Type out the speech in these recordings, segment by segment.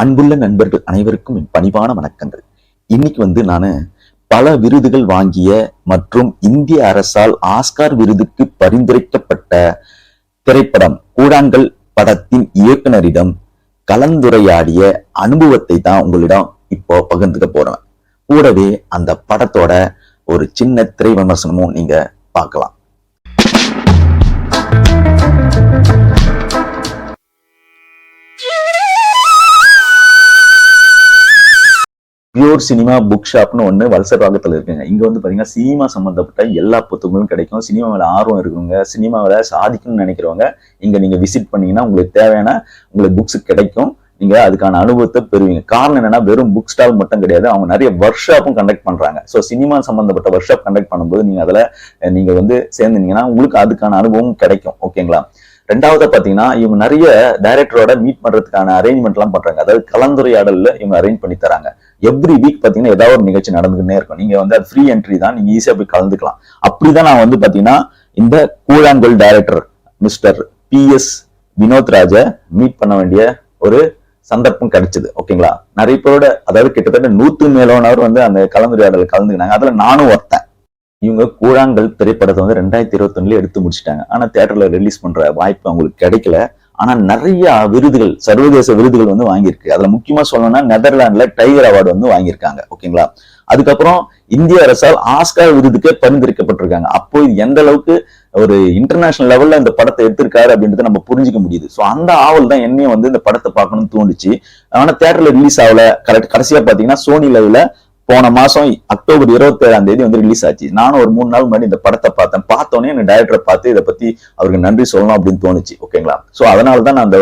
அன்புள்ள நண்பர்கள் அனைவருக்கும் என் பணிவான வணக்கங்கள். இன்னைக்கு வந்து நான் பல விருதுகள் வாங்கிய மற்றும் இந்திய அரசால் ஆஸ்கார் விருதுக்கு பரிந்துரைக்கப்பட்ட திரைப்படம் கூழாங்கல் படத்தின் இயக்குனரிடம் கலந்துரையாடிய அனுபவத்தை தான் உங்களிடம் இப்போ பகிர்ந்துக்க போறேன். கூடவே அந்த படத்தோட ஒரு சின்ன திரை விமர்சனமும் நீங்க பார்க்கலாம். பியூர் சினிமா புக் ஷாப்னு ஒன்று வலசர்வாகத்தில் இருக்குங்க. இங்க வந்து பாத்தீங்கன்னா சினிமா சம்மந்தப்பட்ட எல்லா புத்தகங்களும் கிடைக்கும். சினிமா ஆர்வம் இருக்கிறவங்க சினிமாவில சாதிக்கணும்னு நினைக்கிறவங்க இங்க நீங்க விசிட் பண்ணீங்கன்னா உங்களுக்கு தேவையான உங்களுக்கு புக்ஸ் கிடைக்கும். நீங்க அதுக்கான அனுபவத்தை பெறுவீங்க. காரணம் என்னன்னா வெறும் புக் ஸ்டால் மட்டும் கிடையாது. அவங்க நிறைய ஒர்க் ஷாப்பும் கண்டக்ட் பண்றாங்க. ஸோ சினிமா சம்மந்தப்பட்ட ஒர்க் ஷாப் கண்டக்ட் பண்ணும்போது நீங்க அதில் நீங்கள் நீங்க வந்து சேர்ந்தீங்கன்னா உங்களுக்கு அதுக்கான அனுபவம் கிடைக்கும். ஓகேங்களா ரெண்டாவது பாத்தீங்கன்னா இவங்க நிறைய டைரக்டரோட மீட் பண்றதுக்கான அரேஞ்ச்மெண்ட்லாம் பண்ணுறாங்க பண்றாங்க. அதாவது கலந்துரையாடலில் இவங்க அரேஞ்ச் பண்ணி தராங்க. எவ்ரி வீக் பார்த்தீங்கன்னா ஏதாவது ஒரு நிகழ்ச்சி நடந்துகிட்டே இருக்கும். நீங்க வந்து அது ஃப்ரீ என்ட்ரி தான் நீங்கள் ஈஸியாக போய் கலந்துக்கலாம். அப்படிதான் நான் வந்து பாத்தீங்கன்னா இந்த Koozhangal director mister P S Vinoth Raj meet பண்ண வேண்டிய ஒரு சந்தர்ப்பம் கிடைச்சது. ஓகேங்களா நிறைய பேரோட அதாவது கிட்டத்தட்ட நூத்து மேலானவர் வந்து அந்த கலந்துரையாடல் கலந்துக்கினாங்க அதில் நானும் ஒருத்தன். இவங்க கூழாங்கல் திரைப்படத்தை வந்து ரெண்டாயிரத்தி இருபத்தொன்னுல எடுத்து முடிச்சிட்டாங்க. ஆனால் தேட்டரில் ரிலீஸ் பண்ற வாய்ப்பு அவங்களுக்கு கிடைக்கல. ஆனா நிறைய விருதுகள் சர்வதேச விருதுகள் வந்து வாங்கியிருக்கு. அதுல முக்கியமா சொல்லணும்னா நெதர்லாந்துல டைகர் அவார்டு வந்து வாங்கியிருக்காங்க. ஓகேங்களா? அதுக்கப்புறம் இந்திய அரசால் ஆஸ்கார் விருதுக்கே பரிந்துரைக்கப்பட்டிருக்காங்க. அப்போ இது எந்த அளவுக்கு ஒரு இன்டர்நேஷனல் லெவல்ல இந்த படத்தை எடுத்திருக்காரு அப்படின்றத நம்ம புரிஞ்சுக்க முடியுது. ஸோ அந்த ஆவல் தான் என்னையும் வந்து இந்த படத்தை பார்க்கணும்னு தோணுச்சு. ஆனா தேட்டர்ல ரிலீஸ் ஆகல. கரெக்ட் கடைசியா பாத்தீங்கன்னா சோனி லைவ்ல போன மாசம் அக்டோபர் இருபத்தி ஏழாம் தேதி வந்து ரிலீஸ் ஆச்சு. நானும் ஒரு மூணு நாள் முன்னாடி இந்த படத்தை பார்த்தேன். பார்த்தோன்னே எனக்கு டைரக்டரை பார்த்து இதை பத்தி அவருக்கு நன்றி சொல்லணும் அப்படின்னு தோணுச்சு. ஓகேங்களா? சோ அதனால தான் நான் அந்த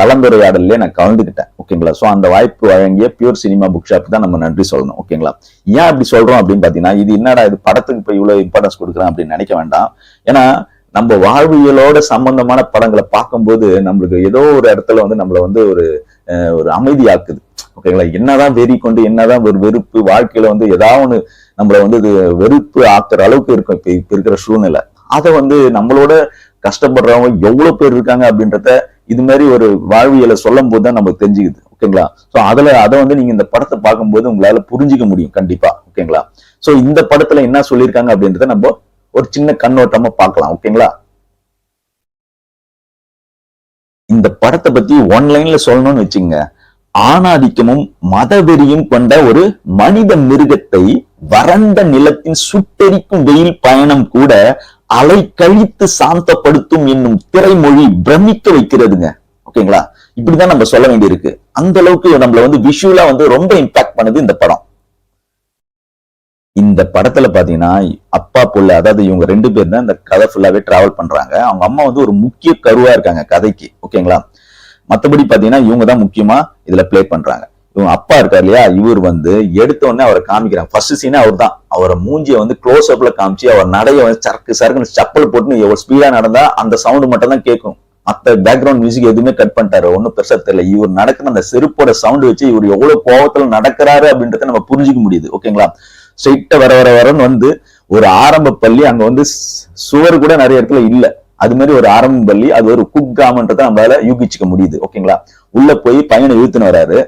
கலந்துரையாடல்லே நான் கலந்துக்கிட்டேன். ஓகேங்களா? சோ அந்த வாய்ப்பு வழங்கிய பியூர் சினிமா புக் ஷாப் தான் நம்ம நன்றி சொல்லணும். ஓகேங்களா? ஏன் அப்படி சொல்றோம் அப்படின்னு பாத்தீங்கன்னா இது என்னடா இது படத்துக்கு இப்போ இவ்வளவு இம்பார்ட்டன்ஸ் கொடுக்குறேன் அப்படின்னு நினைக்க வேண்டாம். ஏன்னா நம்ம வாழ்வியலோட சம்பந்தமான படங்களை பார்க்கும்போது நம்மளுக்கு ஏதோ ஒரு இடத்துல வந்து நம்மள வந்து ஒரு ஒரு அமைதியாக்குது. ஓகேங்களா என்னதான் வெறி கொண்டு என்னதான் ஒரு வெறுப்பு வாழ்க்கையில வந்து ஏதாவது ஒன்று நம்மள வந்து இது வெறுப்பு ஆக்குற அளவுக்கு இருக்கும் இப்போ இப்போ இருக்கிற சூழ்நிலை. அதை வந்து நம்மளோட கஷ்டப்படுறவங்க எவ்வளவு பேர் இருக்காங்க அப்படின்றத இது மாதிரி ஒரு வாழ்வியலை சொல்லும் போது தான் நமக்கு தெரிஞ்சுக்குது. ஓகேங்களா சோ அதுல அதை வந்து நீங்க இந்த படத்தை பார்க்கும்போது உங்களால புரிஞ்சுக்க முடியும் கண்டிப்பா. ஓகேங்களா சோ இந்த படத்துல என்ன சொல்லியிருக்காங்க அப்படின்றத நம்ம ஒரு சின்ன கண்ணோட்டமா பார்க்கலாம். ஓகேங்களா இந்த படத்தை பத்தி ஒன் லைன்ல சொல்லணும்னு வச்சுங்க ஆணாதிக்கமும் மதவெறியும் கொண்ட ஒரு மனித மிருகத்தை வறண்ட நிலத்தின் சுட்டெரிக்கும் வெயில் பயணம் கூட அலை கழித்து சாந்தப்படுத்தும் என்னும் திரைமொழி பிரமிக்க வைக்கிறதுங்க. ஓகேங்களா? இப்படிதான் நம்ம சொல்ல வேண்டியிருக்கு. அந்த அளவுக்கு நம்மள வந்து விஷுவலா வந்து ரொம்ப இம்பாக்ட் பண்ணுது இந்த படம். இந்த படத்துல பாத்தீங்கன்னா அப்பா புள்ள அதாவது இவங்க ரெண்டு பேர் தான் இந்த கதை ஃபுல்லாவே டிராவல் பண்றாங்க. அவங்க அம்மா வந்து ஒரு முக்கிய கருவா இருக்காங்க கதைக்கு. ஓகேங்களா? மத்தபடி பாத்தீங்கன்னா இவங்க தான் முக்கியமா இதுல ப்ளே பண்றாங்க. இவங்க அப்பா இருக்கார் இல்லையா? இவர் வந்து எடுத்த உடனே அவரை காமிக்கிறாங்க. ஃபர்ஸ்ட் சீனே அவர் தான் அவரை மூஞ்சிய வந்து க்ளோஸ் அப்ல காமிச்சு அவர் நடைய வந்து சரக்கு சரக்குன்னு செப்பல் போட்டுன்னு எவ்வளவு ஸ்பீடா நடந்தா அந்த சவுண்ட் மட்டும் தான் கேட்கும். மத்த பேக்ரவுண்ட் மியூசிக் எதுவுமே கட் பண்ணிட்டாரு. ஒன்றும் பெருசா தெரியல. இவர் நடக்கிற அந்த செருப்போட சவுண்ட் வச்சு இவர் எவ்வளவு கோவத்துல நடக்கிறாரு அப்படின்றத நம்ம புரிஞ்சுக்க முடியுது. ஓகேங்களா ஸ்ட்ரெயிட்டா வர வர வரன்னு வந்து ஒரு ஆரம்ப பள்ளி அங்க வந்து சுவர் கூட நிறைய இடத்துல இல்ல. அது மாதிரி ஒரு ஆரம்பம் பள்ளி அது ஒரு குக்கிராமன்றதை நம்மளால யூகிச்சுக்க முடியுது. ஓகேங்களா? உள்ள போய் பையனை இழுத்துன்னு வராரு.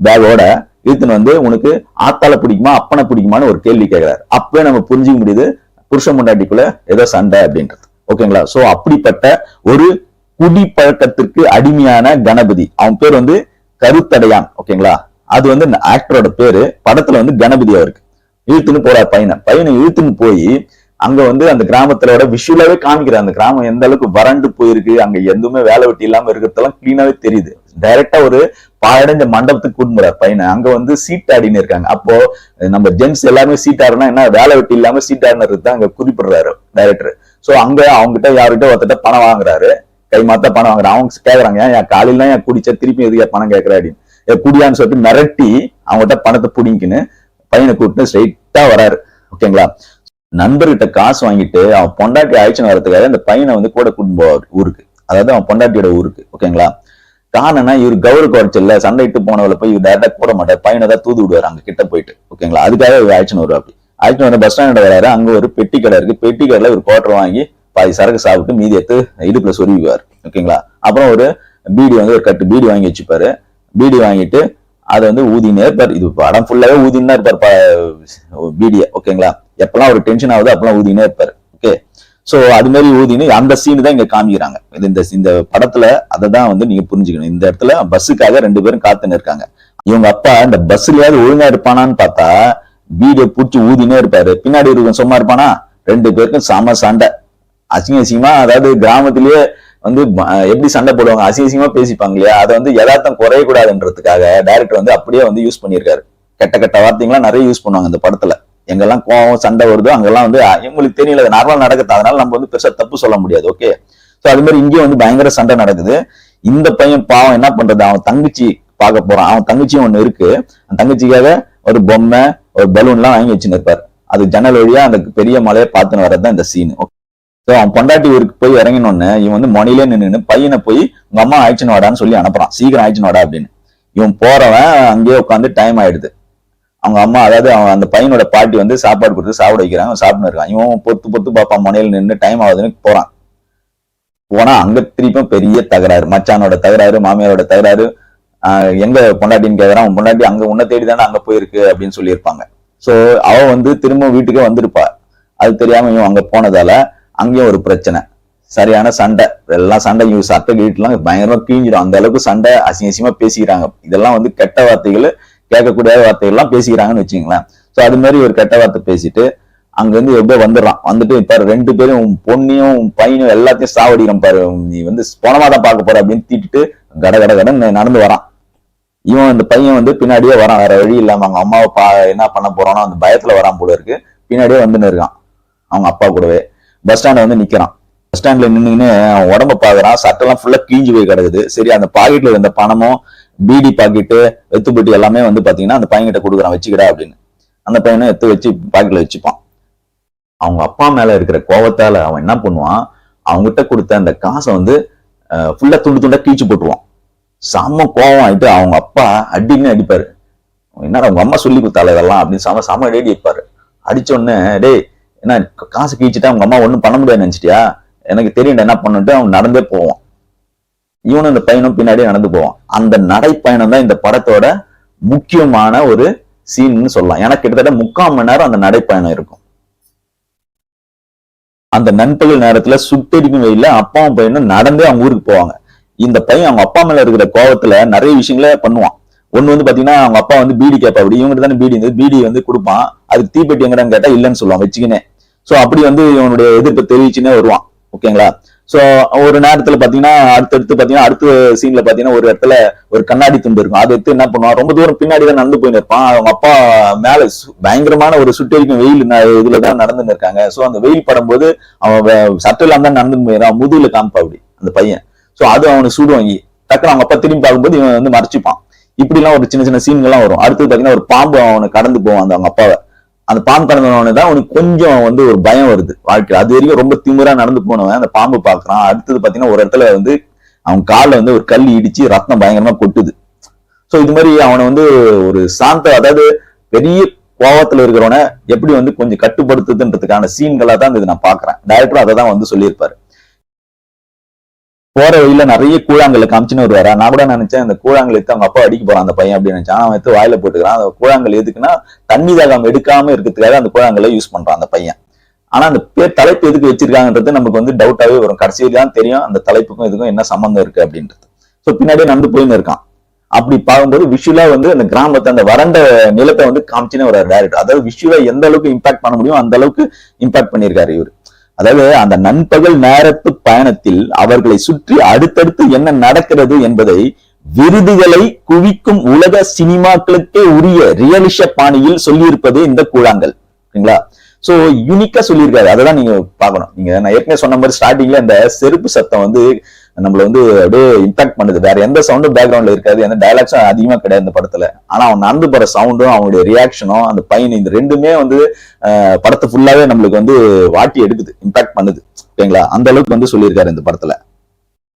பேகோட இழுத்துன்னு வந்து உனக்கு ஆத்தால பிடிக்குமா அப்பனை பிடிக்குமான்னு ஒரு கேள்வி கேட்கிறாரு அப்பவே நம்ம புரிஞ்சுக்க முடியுது புருஷ முண்டாட்டிக்குள்ள ஏதோ சண்டை அப்படின்றது. ஓகேங்களா? சோ அப்படிப்பட்ட ஒரு குடி பழக்கத்திற்கு அடிமையான கணபதி. அவன் பேர் வந்து கருத்தடையான். ஓகேங்களா? அது வந்து ஆக்டரோட பேரு. படத்துல வந்து கணபதி அவருக்கு. இழுத்துன்னு போறார் பையனை. பையனை இழுத்துன்னு போய் அங்க வந்து அந்த கிராமத்தோட விஷுவலாவே காமிக்கிறார். அந்த கிராமம் எந்த அளவுக்கு வறண்டு போயிருக்கு அங்க எதுவுமே வேலை வெட்டி இல்லாம இருக்கிறதெல்லாம் கிளீனாவே தெரியுது. டைரக்டா ஒரு பாழடைஞ்ச மண்டபத்துக்கு கூட்டுறாரு பையனை. அங்க வந்து சீட் ஆடினு இருக்காங்க. அப்போ நம்ம ஜென்ஸ் எல்லாருமே சீட் ஆடுனா என்ன? வேலை வெட்டி இல்லாம சீட் ஆடினது தான் அங்க குறிப்பிடுறாரு டைரக்டர் சோ அங்க அவங்ககிட்ட யார்கிட்ட ஒருத்தட்ட பணம் வாங்குறாரு. கை மாத்த பணம் வாங்குறான் அவங்க கேக்குறாங்க ஏன் என் காலையில என் குடிச்சா திருப்பி எதுக்கு பணம் கேட்கற அப்படின்னு. ஏன் குடியான்னு சொல்லிட்டு மிரட்டி அவங்ககிட்ட பணத்தை பிடிங்கின்னு பையனை கூப்பிட்டு ஸ்ட்ரைட்டா வராரு. ஓகேங்களா நண்பர்கிட்ட காசு வாங்கிட்டு அவன் பொண்டாட்டி ஆயிடுச்சுன்னு வரதுக்காக இந்த பையனை வந்து கூட கூட்டிட்டு போவார் ஊருக்கு. அதாவது அவன் பொண்டாட்டியோட ஊருக்கு ஓகேங்களா? காரணம்னா இவர் கௌரவ குறைச்சல்ல சண்டை இட்டு போனவளை போய் இவர் டேரக்டா போட மாட்டார். பையனை தான் தூது விடுவார் அங்க கிட்ட போயிட்டு ஓகேங்களா? அதுக்காக இவர் ஆயிடுச்சுன்னு வருவார் அப்படி ஆயிடுச்சுன்னு வந்து பஸ் ஸ்டாண்ட் வராரு. அங்க ஒரு பெட்டி கடை இருக்கு. பெட்டி கடையில ஒரு குவார்டர் வாங்கி பாதி சரக்கு சாப்பிட்டு மீதி எடுத்து இடுப்புல சொருவிவார் ஓகேங்களா? அப்புறம் ஒரு பீடி வந்து ஒரு கட்டு பீடி வாங்கி வச்சுப்பாரு. பீடி வாங்கிட்டு அதை வந்து ஊதினே இருப்பார். இது படம் ஃபுல்லாவே ஊதினா இருப்பார் ப- பீடிய ஓகேங்களா? எப்பெல்லாம் ஒரு டென்ஷன் ஆகுது அப்பெல்லாம் ஊதினே இருப்பார். ஓகே சோ அது மாதிரி ஊதினு அந்த சீன் தான் இங்க காமிக்கிறாங்க. இது இந்த இந்த படத்துல அதை தான் வந்து நீங்க புரிஞ்சுக்கணும். இந்த இடத்துல பஸ்ஸுக்காக ரெண்டு பேரும் காத்துன்னு இருக்காங்க. இவங்க அப்பா இந்த பஸ்லயாவது ஒழுங்கா இருப்பானான்னு பார்த்தா வீடியோ பிடிச்சி ஊதினே இருப்பாரு. பின்னாடி இருக்கும் சும்மா இருப்பானா? ரெண்டு பேருக்கும் சம சண்டை. அசிங்க அசிங்கமா அதாவது கிராமத்திலேயே வந்து எப்படி சண்டை போடுவாங்க? அசிங்க பேசிப்பாங்க இல்லையா? அதை வந்து யதார்த்தம் குறையக்கூடாதுன்றதுக்காக டைரக்டர் வந்து அப்படியே வந்து யூஸ் பண்ணியிருக்காரு. கெட்ட கெட்ட வார்த்தைங்களாம் நிறைய யூஸ் பண்ணுவாங்க இந்த படத்துல. எங்கெல்லாம் கோவம் சண்டை வருதோ அங்கெல்லாம் வந்து இவங்களுக்கு தெரியல நார்மலாக நடக்குது. அதனால நம்ம வந்து பெருசாக தப்பு சொல்ல முடியாது ஓகே ஸோ அது மாதிரி இங்கேயும் வந்து பயங்கர சண்டை நடக்குது. இந்த பையன் பாவம் என்ன பண்றது? அவன் தங்கச்சி பார்க்க போறான். அவன் தங்கச்சியும் ஒன்று இருக்கு. அந்த தங்கச்சிக்காக ஒரு பொம்மை ஒரு பலூன்லாம் வாங்கி வச்சுன்னு இருப்பாரு அது ஜன்னல் வழியா அந்த பெரிய மலையை பார்த்துன்னு வர்றதுதான் இந்த சீன் ஸோ அவன் பொண்டாட்டி ஊருக்கு போய் இறங்கினோடனே இவன் வந்து மொனிலே நின்று பையனை போய் உங்க அம்மா ஆயிடுச்சுன்னு வாடான்னு சொல்லி அனுப்புறான். சீக்கிரம் ஆயிடுச்சுன்னு வாடா அப்படின்னு. இவன் போறவன் அங்கேயே உட்காந்து டைம் ஆயிடுது. அவங்க அம்மா அதாவது அவன் அந்த பையனோட பாட்டி வந்து சாப்பாடு கொடுத்து சாப்பிட வைக்கிறாங்க சாப்பிட்டு இருக்கான். இவன் பொத்து பொத்து பாப்பா முனையில நின்று டைம் ஆகுதுன்னு போறான். போனா அங்க திருப்பியும் பெரிய தகராறு. மச்சானோட தகராறு மாமியாரோட தகராறு ஆஹ் எங்க பொண்டாட்டின்னு கேக்குறான் அவன் பொண்டாட்டி அங்க உன்னை தேடி தானே அங்க போயிருக்கு அப்படின்னு சொல்லியிருப்பாங்க. சோ அவ வந்து திரும்ப வீட்டுக்கே வந்திருப்பா. அது தெரியாம இவன் அங்க போனதால அங்கேயும் ஒரு பிரச்சனை. சரியான சண்டை. எல்லாம் சண்டை இவங்க சட்டை கிட்டலாம் பயங்கரமா கிழிஞ்சிடும். அந்த அளவுக்கு சண்டை அசிங்க அசிங்கமா பேசிக்கிறாங்க. இதெல்லாம் வந்து கெட்ட வார்த்தைகள் கேட்கக்கூடிய வார்த்தைகள்லாம் பேசிக்கிறாங்கன்னு வச்சுங்களேன் சோ அது மாதிரி ஒரு கெட்ட வார்த்தை பேசிட்டு அங்க இருந்து எப்படியோ வந்துடுறான். வந்துட்டு பாரு ரெண்டு பேரும் உன் பொண்ணையும் உன் பையனும் எல்லாத்தையும் சாவடிக்கிறோம் பாரு. நீ வந்து போனமா தான் பார்க்க போற அப்படின்னு திட்டிட்டு கட கட கடன்னு நடந்து வரான். இவன் அந்த பையன் வந்து பின்னாடியே வரான். வேற வழி இல்லாம அவங்க அம்மாவை பா என்ன பண்ண போறானோ அந்த பயத்துல வரான் போல இருக்கு. பின்னாடியே வந்துன்னு இருக்கான். அவங்க அப்பா கூடவே. பஸ் ஸ்டாண்ட்ல வந்து நிக்கிறான். பஸ் ஸ்டாண்ட்ல நின்னுன்னு அவன் உடம்ப பாக்குறான். சட்டெல்லாம் ஃபுல்லா கிழிஞ்சு போய் கிடக்குது. சரி அந்த பாக்கெட்ல இருந்த பணமும் பீடி பாக்கெட்டு வெத்துப்பட்டி எல்லாமே வந்து பாத்தீங்கன்னா அந்த பையன்கிட்ட கொடுக்குறான் வச்சுக்கிடா அப்படின்னு. அந்த பையனை எடுத்து வச்சு பாக்கெட்ல வச்சுப்பான். அவங்க அப்பா மேல இருக்கிற கோவத்தால அவன் என்ன பண்ணுவான்? அவங்ககிட்ட கொடுத்த அந்த காசை வந்து ஃபுல்லா துண்டு துண்டா கீழ்ச்சி போட்டுருவான். செம்ம கோவம் ஆயிட்டு அவங்க அப்பா அடின்னு அடிப்பாரு. என்னடா உங்க அம்மா சொல்லி கொடுத்தால இதெல்லாம் அப்படின்னு செம செம அடி அடிப்பாரு. அடிச்ச உடனே டேய் என்ன காசு கீழ்ச்சிட்டா உங்க அம்மா ஒன்னும் பண்ண முடியாது நினைச்சிட்டியா? எனக்கு தெரியும் என்ன பண்ணுட்டு அவன் நடந்தே போவான். இவனும் இந்த பையனும் பின்னாடியே நடந்து போவான். அந்த நடைப்பயணம் தான் இந்த படத்தோட முக்கியமான ஒரு சீன்னு சொல்லலாம். எனக்கு கிட்டத்தட்ட முக்கால் மணி நேரம் அந்த நடைப்பயணம் இருக்கும். அந்த நண்பகல் நேரத்துல சுட்டெரிக்கும் வெயில அப்பாவும் பையனும் நடந்தே அவங்க ஊருக்கு போவாங்க. இந்த பையன் அவங்க அப்பா மேல இருக்கிற கோவத்துல நிறைய விஷயங்கள பண்ணுவான். ஒண்ணு வந்து பாத்தீங்கன்னா அவங்க அப்பா வந்து பீடி கேப்பா அப்படி இவங்க தானே பீடி இருந்தது. பீடி வந்து கொடுப்பான். அதுக்கு தீப்பெட்டி எங்கடான்னு கேட்டா இல்லைன்னு சொல்லுவான் வச்சுக்கினே சோ அப்படி வந்து இவனுடைய எதிர்ப்பை தெரிவிச்சுன்னே வருவான். ஓகேங்களா? சோ ஒரு நேரத்துல பாத்தீங்கன்னா அடுத்தடுத்து பாத்தீங்கன்னா அடுத்த சீன்ல பாத்தீங்கன்னா ஒரு இடத்துல ஒரு கண்ணாடி துண்டு இருக்கும். அதை எடுத்து என்ன பண்ணுவான்? ரொம்ப தூரம் பின்னாடி தான் நடந்து போயின்னு இருப்பான். அவங்க அப்பா மேல சு- பயங்கரமான ஒரு சுட்டெரிக்கும் வெயில் ந- இதுலதான் நடந்துன்னு இருக்காங்க. சோ அந்த வெயில் படும்போது அவன் சட்டை இல்லாம தான் நடந்து போயிடான் முதுகுல காமிப்பா அப்படி அந்த பையன். சோ அது அவனுக்கு சூடு வாங்கி டக்குனு அவங்க அப்பா திரும்பி பார்க்கும்போது இவன் வந்து மறைச்சிப்பான். இப்படி எல்லாம் ஒரு சின்ன சின்ன சீன்கள்லாம் வரும். அடுத்தது பாத்தீங்கன்னா ஒரு பாம்பு அவனை கடந்து போவான் அந்த அவங்க அப்பாவை. அந்த பாம்பு கடந்தவனே தான் உனக்கு கொஞ்சம் வந்து ஒரு பயம் வருது வாழ்க்கையில். அது வரைக்கும் ரொம்ப திமுறா நடந்து போனவன் அந்த பாம்பு பாக்குறான். அடுத்தது பாத்தீங்கன்னா ஒரு இடத்துல வந்து அவன் கால்ல வந்து ஒரு கல் இடிச்சு ரத்தம் பயங்கரமா கொட்டுது. சோ இது மாதிரி அவனை வந்து ஒரு சாந்த அதாவது பெரிய கோவத்துல இருக்கிறவனை எப்படி வந்து கொஞ்சம் கட்டுப்படுத்துதுன்றதுக்கான சீன்களா தான் இது நான் பாக்குறேன். டைரக்டரும் அதை தான் வந்து சொல்லியிருப்பாரு. போற வழியில நிறைய கூழாங்கல்ல காமிச்சுன்னு வருவாரு. நான் கூட நினைச்சேன் அந்த கூழாங்கல் எடுத்து அவங்க அப்பா அடிக்க போறான் அந்த பையன் அப்படின்னு நினைச்சேன். அவன் எடுத்து வாயில போட்டுக்கிறான். அந்த கூழாங்கல் எதுக்குன்னா தண்ணி தாகம் எடுக்காம இருக்கிறதுக்காக அந்த கூழாங்கல்ல யூஸ் பண்றான் அந்த பையன். ஆனா அந்த பேர் தலைப்பு எதுக்கு வச்சிருக்காங்கன்றது நமக்கு வந்து டவுட்டாவே வரும். கடைசியில தான் தெரியும் அந்த தலைப்புக்கும் இதுக்கும் என்ன சம்பந்தம் இருக்கு அப்படின்றது. சோ பின்னாடியே நடந்து போயின்னு இருக்கான். அப்படி பார்க்கும்போது விஷுவலா வந்து அந்த கிராமத்தை அந்த வறண்ட நிலத்தை வந்து காமிச்சுன்னு ஒரு டேரக்டர் அதாவது விஷுவலா எந்த அளவுக்கு இம்பாக்ட் பண்ண முடியும் அந்த அளவுக்கு இம்பாக்ட் பண்ணியிருக்காரு இவர். அதாவது அந்த நண்பகல் நேரத்து பயணத்தில் அவர்களை சுற்றி அடுத்தடுத்து என்ன நடக்கிறது என்பதை விருதுகளை குவிக்கும் உலக சினிமாக்களுக்கே உரிய ரியலிஷ பாணியில் சொல்லியிருப்பது இந்த கூழாங்கல். ஓகேங்களா? சோ யூனிக்கா சொல்லியிருக்காரு. அதை தான் நீங்க பார்க்கணும். நீங்க நான் ஏற்கனவே சொன்ன மாதிரி ஸ்டார்டிங்ல இந்த செருப்பு சத்தம் வந்து நம்மள வந்து அப்படியே இம்பாக்ட் பண்ணுது. வேற எந்த சவுண்டும் பேக்ரவுண்ட்ல இருக்காது. எந்த டைலாக்ஸும் அதிகமா கிடையாது இந்த படத்துல. ஆனா அவன் நடந்து போற சவுண்டும் அவனுடைய ரியாக்ஷனும் அந்த பையன் இந்த ரெண்டுமே வந்து படத்தை ஃபுல்லாவே நம்மளுக்கு வந்து வாட்டி எடுக்குது. இம்பாக்ட் பண்ணுது. ஓகேங்களா அந்த அளவுக்கு வந்து சொல்லியிருக்காரு இந்த படத்துல.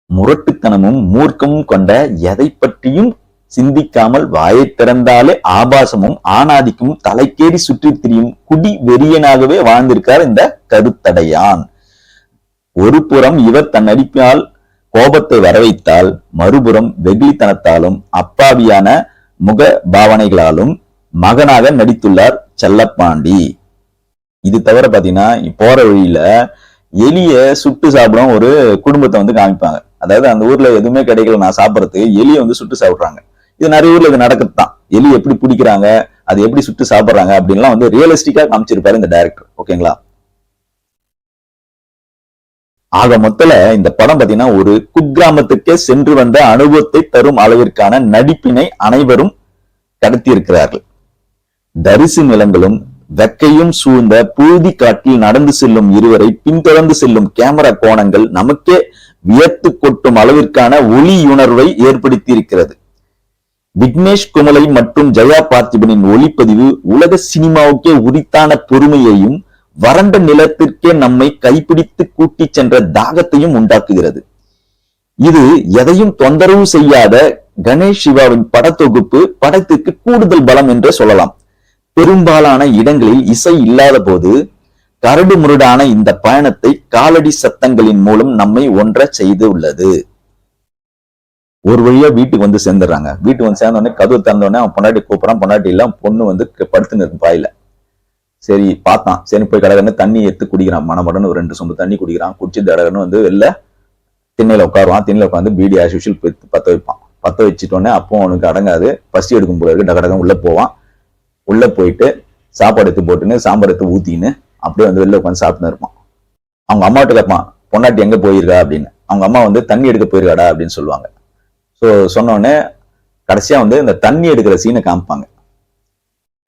முரட்டுத்தனமும் மூர்க்கமும் கொண்ட எதை பற்றியும் சிந்திக்காமல் வாயை திறந்தாலே ஆபாசமும் ஆணாதிக்கமும் தலைக்கேறி சுற்றித் திரியும் குடி வெறியனாகவே வாழ்ந்திருக்கார் இந்த கருத்தடையான். ஒரு புறம் இவர் தன் நடிப்பால் கோபத்தை வரவைத்தால் மறுபுறம் வெகுளித்தனத்தாலும் அப்பாவியான முக பாவனைகளாலும் மகனாக நடித்துள்ளார் செல்லப்பாண்டி. இது தவிர பாத்தீங்கன்னா போற வழியில எலிய சுட்டு சாப்பிடும் ஒரு குடும்பத்தை வந்து காமிப்பாங்க. அதாவது அந்த ஊர்ல எதுவுமே கிடைக்கல நான் சாப்பிட்றதுக்கு எலியை வந்து சுட்டு சாப்பிடுறாங்க. இது நிறைய ஊர்ல இது நடக்குது தான் எலி எப்படி பிடிக்கிறாங்க அது எப்படி சுட்டு சாப்பிட்றாங்க அப்படின்லாம் வந்து ரியலிஸ்டிக்கா காமிச்சிருப்பாரு இந்த டைரக்டர் ஓகேங்களா ஆக மொத்தல இந்த படம் பாத்தீங்கன்னா ஒரு குக்கிராமத்துக்கே சென்று வந்த அனுபவத்தை தரும் அளவிற்கான நடிப்பினை அனைவரும் கடத்தி இருக்கிறார்கள் தரிசு நிலங்களும் வெக்கையும் சூழ்ந்த புழுதி காட்டில் நடந்து செல்லும் இருவரை பின்தொடர்ந்து செல்லும் கேமரா கோணங்கள் நமக்கே வியத்து கொட்டும் அளவிற்கான ஒளியுணர்வை ஏற்படுத்தியிருக்கிறது. விக்னேஷ் குமலை மற்றும் ஜெயா பார்த்திபனின் ஒளிப்பதிவு உலக சினிமாவுக்கே உரித்தான பொறுமையையும் வறண்ட நிலத்திற்கே நம்மை கைப்பிடித்து கூட்டி சென்ற தாகத்தையும் உண்டாக்குகிறது. இது எதையும் தொந்தரவு செய்யாத கணேஷ் சிவாவின் படத்தொகுப்பு படத்திற்கு கூடுதல் பலம் என்று சொல்லலாம். பெரும்பாலான இடங்களில் இசை இல்லாத போது கரடு முரடான இந்த பயணத்தை காலடி சத்தங்களின் மூலம் நம்மை ஒன்ற செய்து உள்ளது. ஒரு வழியா வீட்டுக்கு வந்து சேர்ந்துடுறாங்க. வீட்டுக்கு வந்து சேர்ந்த உடனே கதவு திறந்த உடனே அவன் பொண்டாட்டி கூப்பிடறான். பொண்டாட்டி எல்லாம் பொண்ணு வந்து படுத்துன்னு இருக்கும் பாயில. சரி பார்த்தான். சரி போய் கடகன்னு தண்ணி எடுத்து குடிக்கிறான். மனமடன்னு ஒரு ரெண்டு சொம்பு தண்ணி குடிக்கிறான். குடிச்சு கடகன்னு வந்து வெளில திண்ணையில உட்காருவான். திண்ணையில உட்காந்து பீடி ஆஸ் யூஷுவல் பத்த வைப்பான். பத்த வச்சுட்டோன்னே அப்போ அவனுக்கு அடங்காது. பசி எடுக்கும் போல இருக்கு. டகடகம் உள்ள போவான். உள்ள போயிட்டு சாப்பாடு எடுத்து போட்டுன்னு சாம்பார் எடுத்து ஊத்தின்னு அப்படியே வந்து வெளில உட்காந்து சாப்பிட்டு இருப்பான். அவங்க அம்மாட்ட கேட்பான் பொண்டாட்டி எங்க போயிருக்கா? அப்படின்னு. அவங்க அம்மா வந்து தண்ணி எடுக்க போயிருக்காடா? அப்படின்னு சொல்லுவாங்க. ஸோ சொன்னோடனே கடைசியா வந்து இந்த தண்ணி எடுக்கிற சீனை காமிப்பாங்க.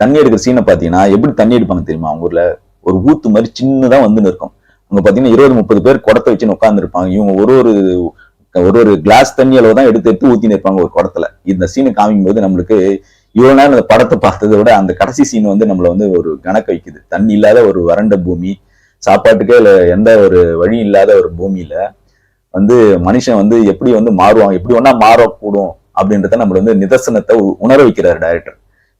தண்ணி எடுக்கிற சீனை பார்த்தீங்கன்னா எப்படி தண்ணி எடுப்பாங்க தெரியுமா? அவங்க ஊர்ல ஒரு ஊத்து மாதிரி சின்னதாக வந்து இருக்கும் அங்க பார்த்தீங்கன்னா இருபது முப்பது பேர் குடத்தை வச்சுன்னு உட்காந்துருப்பாங்க இவங்க ஒரு ஒரு ஒரு ஒரு கிளாஸ் தண்ணி அளவு தான் எடுத்து எடுத்து ஊத்தின்னு இருப்பாங்க ஒரு குடத்துல. இந்த சீனை காமிக்கும் போது நம்மளுக்கு இவ்வளவு நேரம் அந்த படத்தை பார்த்ததை விட அந்த கடைசி சீன் வந்து நம்மளை வந்து ஒரு கணக்க வைக்குது. தண்ணி இல்லாத ஒரு வறண்ட பூமி சாப்பாட்டுக்கே இல்லை எந்த ஒரு வழி இல்லாத ஒரு பூமியில வந்து மனுஷன் வந்து எப்படி வந்து மாறுவான் எப்படி ஒன்னா மாறக்கூடும் அப்படின்றத நம்மள வந்து நிதர்சனத்தை உணர வைக்கிறாரு டைரக்டர்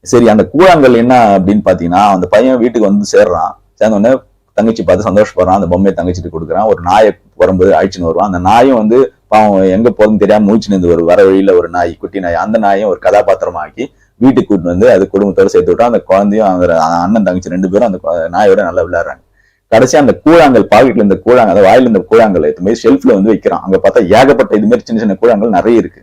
சரி அந்த கூழாங்கல் என்ன அப்படின்னு பாத்தீங்கன்னா அந்த பையன் வீட்டுக்கு வந்து சேர்றான். சேர்ந்த உடனே தங்கச்சி பார்த்து சந்தோஷப்படுறான். அந்த பொம்மையை தங்கச்சிட்டு கொடுக்குறான். ஒரு நாயை வரும்போது அழிச்சுன்னு வருவான். அந்த நாயும் வந்து பாவம் எங்க போகுதுன்னு தெரியாம மூச்சு நின்று ஒரு வர வழியில ஒரு நாய் குட்டி நாய் அந்த நாயும் ஒரு கதாபாத்திரமாக்கி வீட்டுக்கு கூட்டு வந்து அது குடும்பத்தோட சேர்த்து விட்டோம் அந்த குழந்தையும் அந்த அண்ணன் தங்கச்சி ரெண்டு பேரும் அந்த நாயோட நல்லா விளையாடுறாங்க. கடைசியா அந்த கூழாங்கல் பாக்கெட்ல இந்த கூழாங்கல் அந்த வாயில இந்த கூழாங்கல் எடுத்து மாதிரி ஷெல்ஃப்ல வந்து வைக்கிறான். அங்க பார்த்தா ஏகப்பட்ட இது மாதிரி சின்ன சின்ன கூழாங்கல் நிறைய இருக்கு.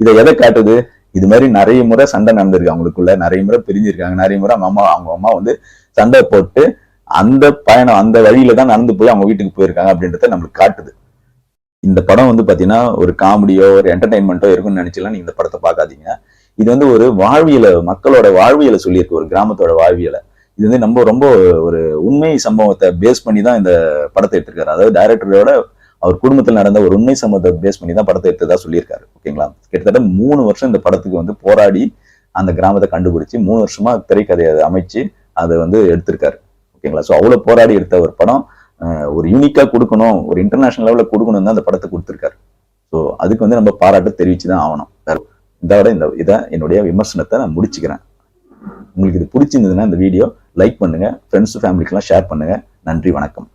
இதை எதை காட்டுது? இது மாதிரி நிறைய முறை சண்டை நடந்திருக்கு அவங்களுக்குள்ள. நிறைய முறை பிரிஞ்சிருக்காங்க. நிறைய முறை அவங்க அம்மா அவங்க அம்மா வந்து சண்டை போட்டு அந்த பயணம் அந்த வழியில தான் நடந்து போய் அவங்க வீட்டுக்கு போயிருக்காங்க அப்படின்றத நம்மளுக்கு காட்டுது. இந்த படம் வந்து பாத்தீங்கன்னா ஒரு காமெடியோ ஒரு என்டர்டைன்மெண்ட்டோ இருக்கும்னு நினைச்சலாம் நீங்க இந்த படத்தை பார்க்காதீங்க. இது வந்து ஒரு வாழ்வியலை மக்களோட வாழ்வியலை சொல்லியிருக்கு. ஒரு கிராமத்தோட வாழ்வியலை. இது வந்து நம்ம ரொம்ப ஒரு உண்மை சம்பவத்தை பேஸ் பண்ணி தான் இந்த படத்தை எடுத்திருக்காரு. அதாவது டைரக்டரோட அவர் குடும்பத்தில் நடந்த ஒரு உண்மை சம்பவத்தை பேஸ் பண்ணி தான் படத்தை எடுத்ததா சொல்லியிருக்காரு. ஓகேங்களா? கிட்டத்தட்ட மூணு வருஷம் இந்த படத்துக்கு வந்து போராடி அந்த கிராமத்தை கண்டுபிடிச்சு மூணு வருஷமா திரைக்கதையை அமைச்சு அதை வந்து எடுத்திருக்காரு. ஓகேங்களா? ஸோ அவ்வளோ போராடி எடுத்த ஒரு படம் அஹ், ஒரு யூனிக்கா கொடுக்கணும் ஒரு இன்டர்நேஷனல் லெவலில் கொடுக்கணும் தான் அந்த படத்தை கொடுத்துருக்காரு. ஸோ அதுக்கு வந்து நம்ம பாராட்டு தெரிவிச்சு தான் ஆகணும். வேற இதோட இந்த இதை என்னுடைய விமர்சனத்தை நான் முடிச்சுக்கிறேன். உங்களுக்கு இது பிடிச்சிருந்ததுன்னா இந்த வீடியோ லைக் பண்ணுங்க ஃப்ரெண்ட்ஸ் ஃபேமிலிக்கெல்லாம் ஷேர் பண்ணுங்க. நன்றி வணக்கம்.